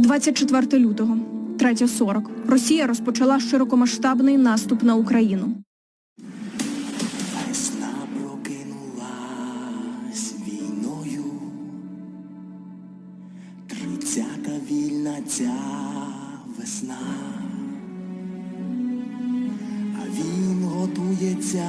24 лютого, 3.40. Росія розпочала широкомасштабний наступ на Україну. Весна прокинулась війною, тридцята вільна ця весна, а він готується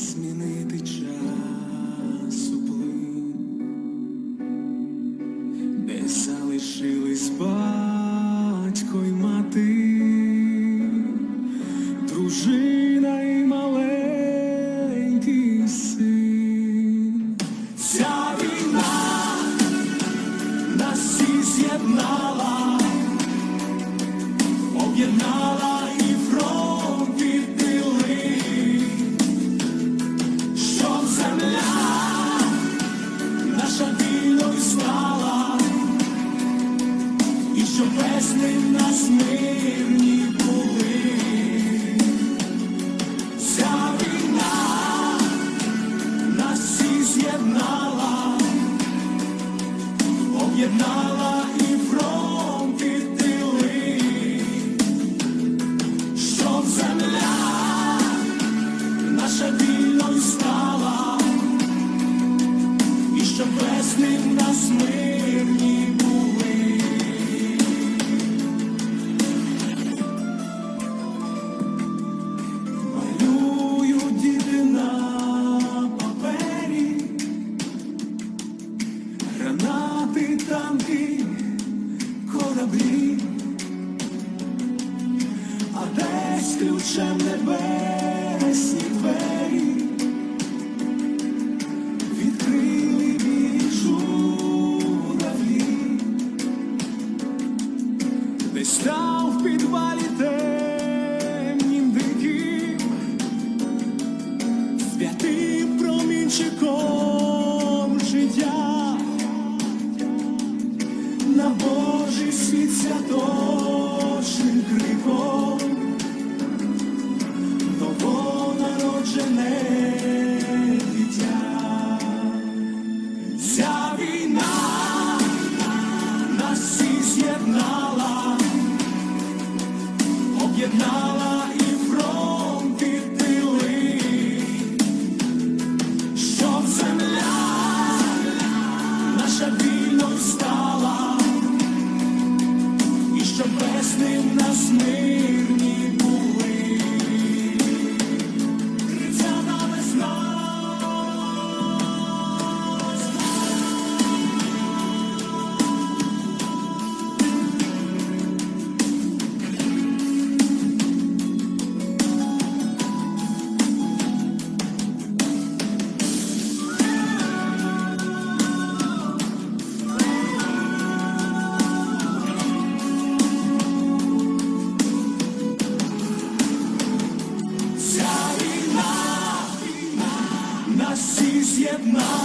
змінити час плин, де залишились батько весни в нас мирні були. Ця війна нас всі з'єднала, об'єднала і фронт, і тили, земля наша вільною стала, і щоб весни в нас мирні танки, кораблі, а десь ключем небесні двері на Божий світ святочним криком новонароджене дитя. Ця війна всі